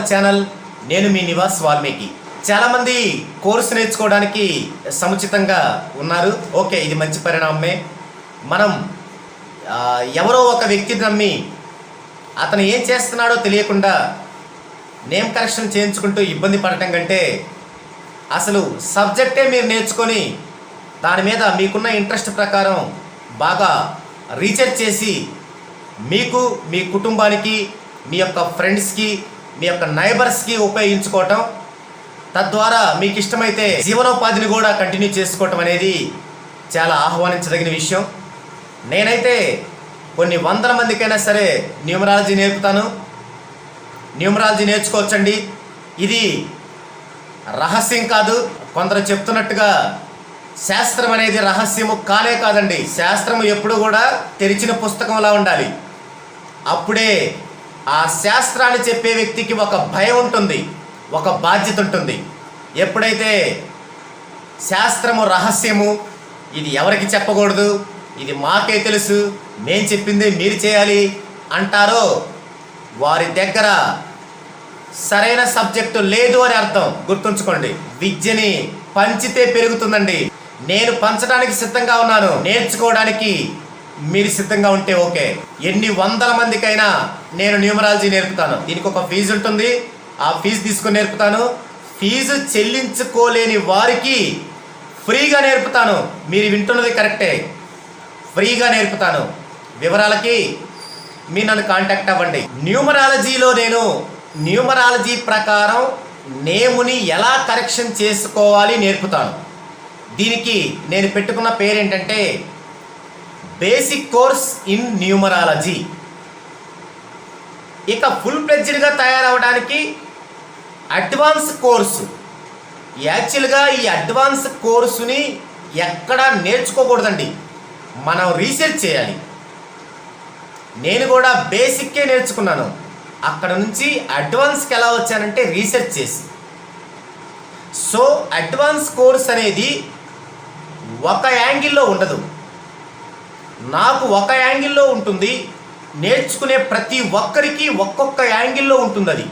Our channel నేను మీ నివాస్ వాల్మీకి. చాలామంది course నేర్చుకోవడానికి సముచితంగా ఉన్నారు. ఓకే ఇది మంచి పరిణామమే. మనం ఎవరో ఒక వ్యక్తిని నమ్మి అతను ఏం చేస్తున్నాడో తెలియకుండా నేమ్ కరెక్షన్ చేయించుకుంటూ ఇబ్బంది పడటం కంటే అసలు సబ్జెక్టే మీరు నేర్చుకొని దాని మీద మీకున్న ఇంట్రెస్ట్ ప్రకారం బాగా రీసెర్చ్ చేసి మీకు మీ కుటుంబానికి మీ యొక్క ఫ్రెండ్స్కి మీ యొక్క నైబర్స్కి ఉపయోగించుకోవటం తద్వారా మీకు ఇష్టమైతే జీవనోపాధిని కూడా కంటిన్యూ చేసుకోవటం అనేది చాలా ఆహ్వానించదగిన విషయం. నేనైతే కొన్ని వందల మందికైనా సరే న్యూమరాలజీ నేర్పుతాను. న్యూమరాలజీ నేర్చుకోవచ్చండి. ఇది రహస్యం కాదు. కొందరు చెప్తున్నట్టుగా శాస్త్రం అనేది రహస్యము కానే కాదండి. శాస్త్రము ఎప్పుడు కూడా తెరిచిన పుస్తకంలా ఉండాలి. అప్పుడే ఆ శాస్త్రాన్ని చెప్పే వ్యక్తికి ఒక భయం ఉంటుంది ఒక బాధ్యత ఉంటుంది. ఎప్పుడైతే శాస్త్రము రహస్యము ఇది ఎవరికి చెప్పకూడదు ఇది మాకే తెలుసు మేం చెప్పింది మీరు చేయాలి అంటారో వారి దగ్గర సరైన సబ్జెక్టు లేదు అని అర్థం. గుర్తుంచుకోండి విద్యని పంచితే పెరుగుతుందండి. నేను పంచడానికి సిద్ధంగా ఉన్నాను నేర్చుకోవడానికి మీరు సిద్ధంగా ఉంటే ఓకే. ఎన్ని వందల మందికైనా నేను న్యూమరాలజీ నేర్పుతాను. దీనికి ఒక ఫీజు ఉంటుంది. ఆ ఫీజు తీసుకొని నేర్పుతాను. ఫీజు చెల్లించుకోలేని వారికి ఫ్రీగా నేర్పుతాను. మీరు వింటున్నది కరెక్టే. ఫ్రీగా నేర్పుతాను. వివరాలకి మీరు నన్ను కాంటాక్ట్ అవ్వండి. న్యూమరాలజీలో నేను న్యూమరాలజీ ప్రకారం నేముని ఎలా కరెక్షన్ చేసుకోవాలి నేర్పుతాను. దీనికి నేను పెట్టుకున్న పేరేంటంటే బేసిక్ కోర్స్ ఇన్ న్యూమరాలజీ ఇక ఫుల్ ఫ్లెడ్జ్డ్గా తయారవడానికి అడ్వాన్స్ కోర్సు యాక్చువల్గా ఈ అడ్వాన్స్ కోర్సుని ఎక్కడ నేర్చుకోకూడదండి. మనం రీసెర్చ్ చేయాలి. నేను కూడా బేసిక్కే నేర్చుకున్నాను. అక్కడ నుంచి అడ్వాన్స్కి ఎలా వచ్చానంటే రీసెర్చ్ చేసి. సో అడ్వాన్స్ కోర్స్ అనేది ఒక యాంగిల్లో ఉండదు. నాకు ఒక యాంగిల్లో ఉంటుంది నేర్చుకునే ప్రతి ఒక్కరికి ఒక్కొక్క యాంగిల్లో ఉంటుంది అది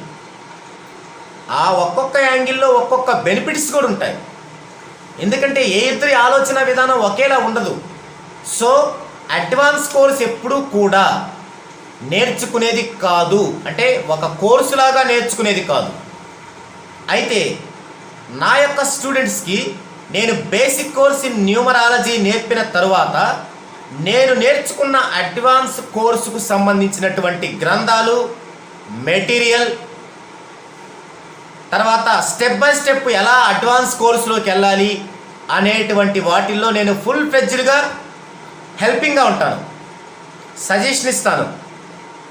ఆ ఒక్కొక్క యాంగిల్లో ఒక్కొక్క బెనిఫిట్స్ కూడా ఉంటాయి. ఎందుకంటే ఏ ఇద్దరి ఆలోచన విధానం ఒకేలా ఉండదు. సో అడ్వాన్స్ కోర్స్ ఎప్పుడూ కూడా నేర్చుకునేది కాదు. అంటే ఒక కోర్సులాగా నేర్చుకునేది కాదు. అయితే నా యొక్క స్టూడెంట్స్కి నేను బేసిక్ కోర్స్ ఇన్ న్యూమరాలజీ నేర్పిన తరువాత నేను నేర్చుకున్న అడ్వాన్స్ కోర్సుకు సంబంధించినటువంటి గ్రంథాలు మెటీరియల్ తర్వాత స్టెప్ బై స్టెప్ ఎలా అడ్వాన్స్ కోర్సులోకి వెళ్ళాలి అనేటువంటి వాటిల్లో నేను ఫుల్ ఫ్లెడ్జ్డ్గా హెల్పింగ్గా ఉంటాను. సజెషన్ ఇస్తాను.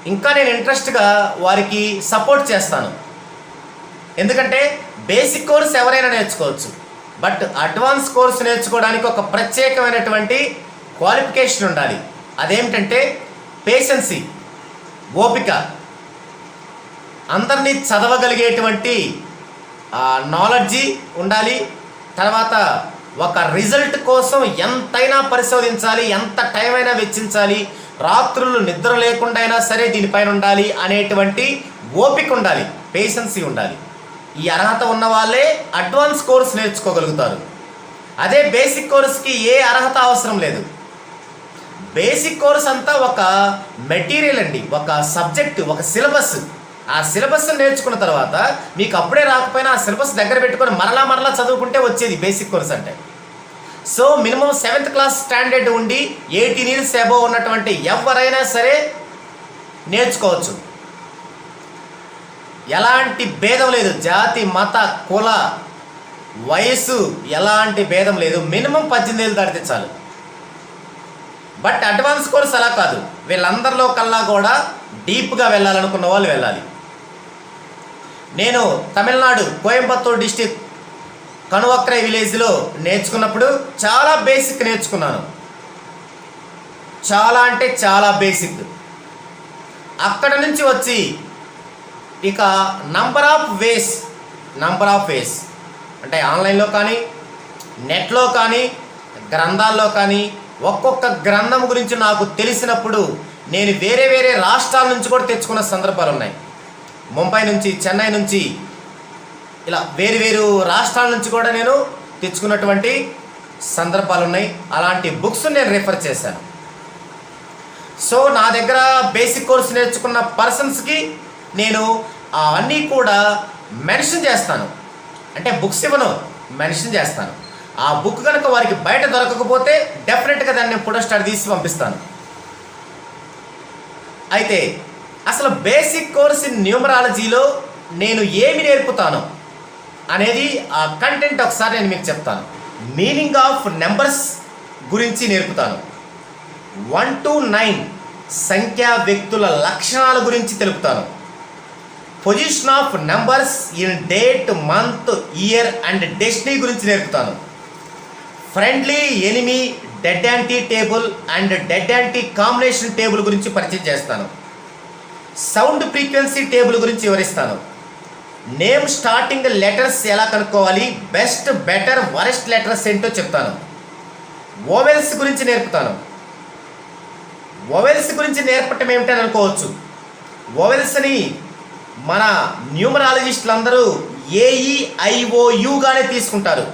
ఇంకా నేను ఇంట్రెస్ట్గా వారికి సపోర్ట్ చేస్తాను. ఎందుకంటే బేసిక్ కోర్స్ ఎవరైనా నేర్చుకోవచ్చు. బట్ అడ్వాన్స్ కోర్స్ నేర్చుకోవడానికి ఒక ప్రత్యేకమైనటువంటి క్వాలిఫికేషన్ ఉండాలి. అదేమిటంటే పేషెన్సీ ఓపిక. అందరినీ చదవగలిగేటువంటి నాలెడ్జి ఉండాలి. తర్వాత ఒక రిజల్ట్ కోసం ఎంతైనా పరిశోధించాలి ఎంత టైం అయినా వెచ్చించాలి రాత్రులు నిద్ర లేకుండా అయినా సరే దీనిపైన ఉండాలి అనేటువంటి ఓపిక ఉండాలి పేషెన్సీ ఉండాలి. ఈ అర్హత ఉన్న వాళ్ళే అడ్వాన్స్ కోర్స్ నేర్చుకోగలుగుతారు. అదే బేసిక్ కోర్స్కి ఏ అర్హత అవసరం లేదు. బేసిక్ కోర్స్ అంతా ఒక మెటీరియల్ అండి ఒక సబ్జెక్ట్ ఒక సిలబస్. ఆ సిలబస్ నేర్చుకున్న తర్వాత మీకు అప్పుడే రాకపోయినా ఆ సిలబస్ దగ్గర పెట్టుకొని మరలా మరలా చదువుకుంటే వచ్చేది బేసిక్ కోర్స్ అంటే. So minimum seventh class standard ఉండి ఎయిటీన్ ఇయర్స్ అబోవ్ ఉన్నటువంటి ఎవరైనా సరే నేర్చుకోవచ్చు. ఎలాంటి భేదం లేదు జాతి మత కుల వయసు ఎలాంటి భేదం లేదు. మినిమం పద్దెనిమిది ఏళ్ళు దాటితే చాలు. బట్ అడ్వాన్స్ కోర్స్ అలా కాదు. వీళ్ళందరిలో కల్లా కూడా డీప్గా వెళ్ళాలనుకున్న వాళ్ళు వెళ్ళాలి. నేను తమిళనాడు కోయంబత్తూర్ డిస్టిక్ కనువక్రై విలేజ్లో నేర్చుకున్నప్పుడు చాలా బేసిక్ నేర్చుకున్నాను. చాలా అంటే చాలా బేసిక్. అక్కడ నుంచి వచ్చి ఇక number of ways number of ways. అంటే ఆన్లైన్లో కానీ నెట్లో కానీ గ్రంథాల్లో కానీ ఒక్కొక్క గ్రంథం గురించి నాకు తెలిసినప్పుడు నేను వేరే వేరే రాష్ట్రాల నుంచి కూడా తెచ్చుకున్న సందర్భాలు ఉన్నాయి. ముంబై నుంచి చెన్నై నుంచి ఇలా వేరు వేరు రాష్ట్రాల నుంచి కూడా నేను తెచ్చుకున్నటువంటి సందర్భాలు ఉన్నాయి. అలాంటి బుక్స్ నేను రిఫర్ చేశాను. సో నా దగ్గర బేసిక్ కోర్స్ నేర్చుకున్న పర్సన్స్కి నేను అవన్నీ కూడా మెన్షన్ చేస్తాను. అంటే బుక్స్ ఇవ్వను మెన్షన్ చేస్తాను. ఆ బుక్ కనుక వారికి బయట దొరకకపోతే డెఫినెట్గా దాన్ని నేను ఫోటో స్టార్ తీసి పంపిస్తాను. అయితే అసలు బేసిక్ కోర్స్ ఇన్ న్యూమరాలజీలో నేను ఏమి నేర్పుతాను అనేది ఆ కంటెంట్ ఒకసారి నేను మీకు చెప్తాను. మీనింగ్ ఆఫ్ నెంబర్స్ గురించి నేర్పుతాను. వన్ టు నైన్ సంఖ్యా వ్యక్తుల లక్షణాల గురించి తెలుపుతాను. Position of numbers in date month year and destiny గురించి నేర్పుతాను. Friendly enemy dead anti table and dead anti combination table గురించి పరిచయం చేస్తాను. సౌండ్ ఫ్రీక్వెన్సీ టేబుల్ గురించి వివరిస్తాను. నేమ్ స్టార్టింగ్ లెటర్స్ ఎలా కనుక్కోవాలి బెస్ట్ బెటర్ వరెస్ట్ లెటర్స్ ఏంటో చెప్తాను. ఓవెల్స్ గురించి నేర్పుతాను. ఓవెల్స్ గురించి నేర్పటం ఏమిటని అనుకోవచ్చు. ఓవెల్స్ని మన న్యూమరాలజిస్టులు అందరూ ఏఈఐఓయుగానే తీసుకుంటారు.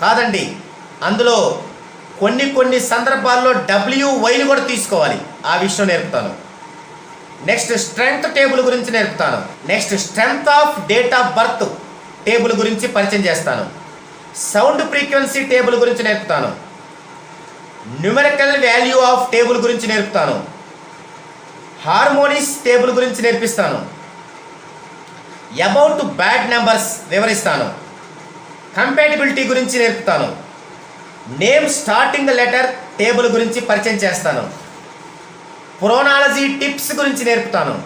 కాదండి అందులో కొన్ని కొన్ని సందర్భాల్లో డబ్ల్యూ వైలు కూడా తీసుకోవాలి. ఆ విషయం నేర్పుతాను. నెక్స్ట్ స్ట్రెంగ్త్ టేబుల్ గురించి నేర్పుతాను. Next strength of date of birth table గురించి పరిచయం చేస్తాను. సౌండ్ ఫ్రీక్వెన్సీ టేబుల్ గురించి నేర్పుతాను. న్యూమెరికల్ వాల్యూ ఆఫ్ టేబుల్ గురించి నేర్పుతాను. హార్మోనిస్ టేబుల్ గురించి నేర్పిస్తాను. అబౌట్ బ్యాడ్ నెంబర్స్ వివరిస్తాను. కంపాటిబిలిటీ గురించి నేర్పుతాను. నేమ్ స్టార్టింగ్ లెటర్ టేబుల్ గురించి పరిచయం చేస్తాను. ప్రోనాలజీ టిప్స్ గురించి నేర్పుతాను.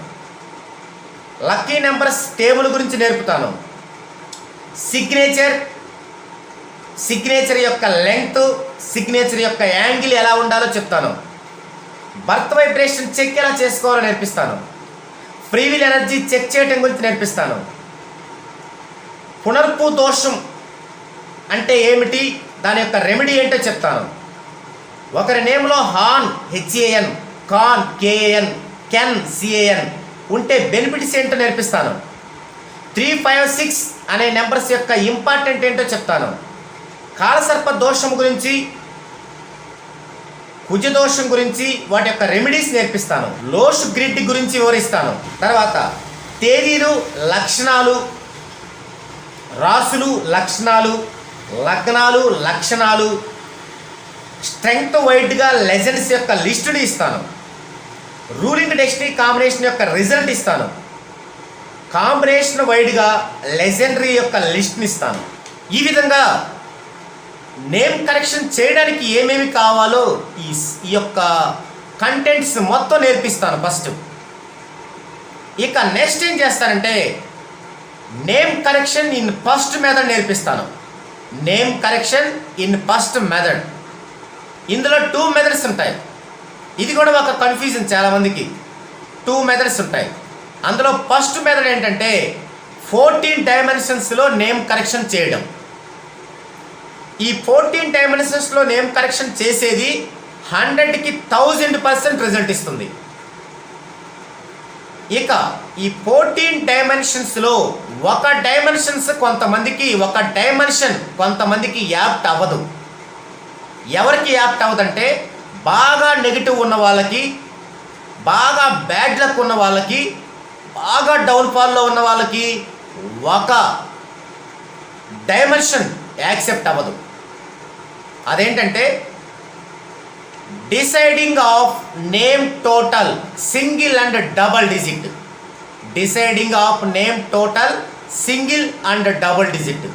లక్కీ నెంబర్స్ టేబుల్ గురించి నేర్పుతాను. సిగ్నేచర్ సిగ్నేచర్ యొక్క లెంగ్త్ సిగ్నేచర్ యొక్క యాంగిల్ ఎలా ఉండాలో చెప్తాను. బర్త్ వైబ్రేషన్ చెక్ ఎలా చేసుకోవాలో నేర్పిస్తాను. ఫ్రీవిల్ ఎనర్జీ చెక్ చేయటం గురించి నేర్పిస్తాను. పునర్పు దోషం అంటే ఏమిటి? దాని యొక్క రెమెడీ ఏంటో చెప్తాను. ఒకరి నేమ్లో han H A N kan K A N can C A N ఉంటే బెనిఫిట్స్ ఏంటో నేర్పిస్తాను. త్రీ ఫైవ్ సిక్స్ అనే నెంబర్స్ యొక్క ఇంపార్టెంట్ ఏంటో చెప్తాను. కాలసర్ప దోషం గురించి కుజ దోషం గురించి వాటి యొక్క రెమెడీస్ నేర్పిస్తాను. లోష్ గ్రిడ్ గురించి వివరిస్తాను. తర్వాత తేదీలు లక్షణాలు రాసులు లక్షణాలు లగ్నాలు లక్షణాలు స్ట్రెంగ్త్ వైడ్గా లెజెండ్స్ యొక్క లిస్టుని ఇస్తాను. రూలింగ్ డెస్టినీ కాంబినేషన్ యొక్క రిజల్ట్ ఇస్తాను. కాంబినేషన్ వైడ్గా లెజెండరీ యొక్క లిస్ట్ని ఇస్తాను. ఈ విధంగా నేమ్ కరెక్షన్ చేయడానికి ఏమేమి కావాలో ఈ ఈ యొక్క కంటెంట్స్ మొత్తం నేర్పిస్తాను ఫస్ట్ ఇక నెక్స్ట్ ఏం చేస్తానంటే నేమ్ కరెక్షన్ ఇన్ ఫస్ట్ మీద నేర్పిస్తాను. Name correction in first method. ఇందులో టూ మెథడ్స్ ఉంటాయి. ఇది కూడా ఒక కన్ఫ్యూజన్ చాలామందికి టూ మెథడ్స్ ఉంటాయి. అందులో ఫస్ట్ మెథడ్ ఏంటంటే ఫోర్టీన్ డైమెన్షన్స్లో నేమ్ కరెక్షన్ చేయడం. ఈ ఫోర్టీన్ డైమెన్షన్స్లో నేమ్ కరెక్షన్ చేసేది హండ్రెడ్కి థౌజండ్ పర్సెంట్ రిజల్ట్ ఇస్తుంది. ఇక ఈ ఫోర్టీన్ డైమెన్షన్స్లో ఒక డైమెన్షన్స్ కొంతమందికి ఒక డైమెన్షన్ కొంతమందికి యాప్ట్ అవ్వదు. ఎవరికి యాప్ట్ అవ్వదంటే బాగా నెగిటివ్ ఉన్న వాళ్ళకి బాగా బ్యాడ్ లక్ ఉన్న వాళ్ళకి బాగా డౌన్ఫాల్లో ఉన్న వాళ్ళకి ఒక డైమెన్షన్ యాక్సెప్ట్ అవ్వదు. అదేంటంటే deciding of name total single and double digit deciding of name total single and double digit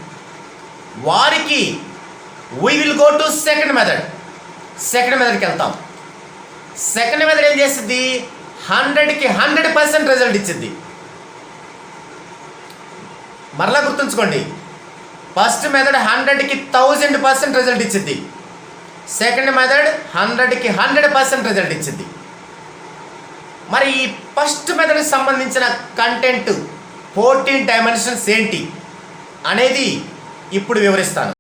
వారికి we will go to second method second మెథడ్కి వెళ్తాం. సెకండ్ మెథడ్ ఏం చేస్తుంది హండ్రెడ్కి హండ్రెడ్ పర్సెంట్ రిజల్ట్ ఇచ్చింది మరలా గుర్తుంచుకోండి. ఫస్ట్ మెథడ్ హండ్రెడ్కి థౌజండ్ పర్సెంట్ రిజల్ట్ ఇచ్చింది సెకండ్ మెథడ్ హండ్రెడ్కి హండ్రెడ్ పర్సెంట్ రిజల్ట్ ఇచ్చింది. మరి ఈ ఫస్ట్ మెథడ్కి సంబంధించిన కంటెంట్ ఫోర్టీన్ డైమెన్షన్స్ ఏంటి అనేది ఇప్పుడు వివరిస్తాను.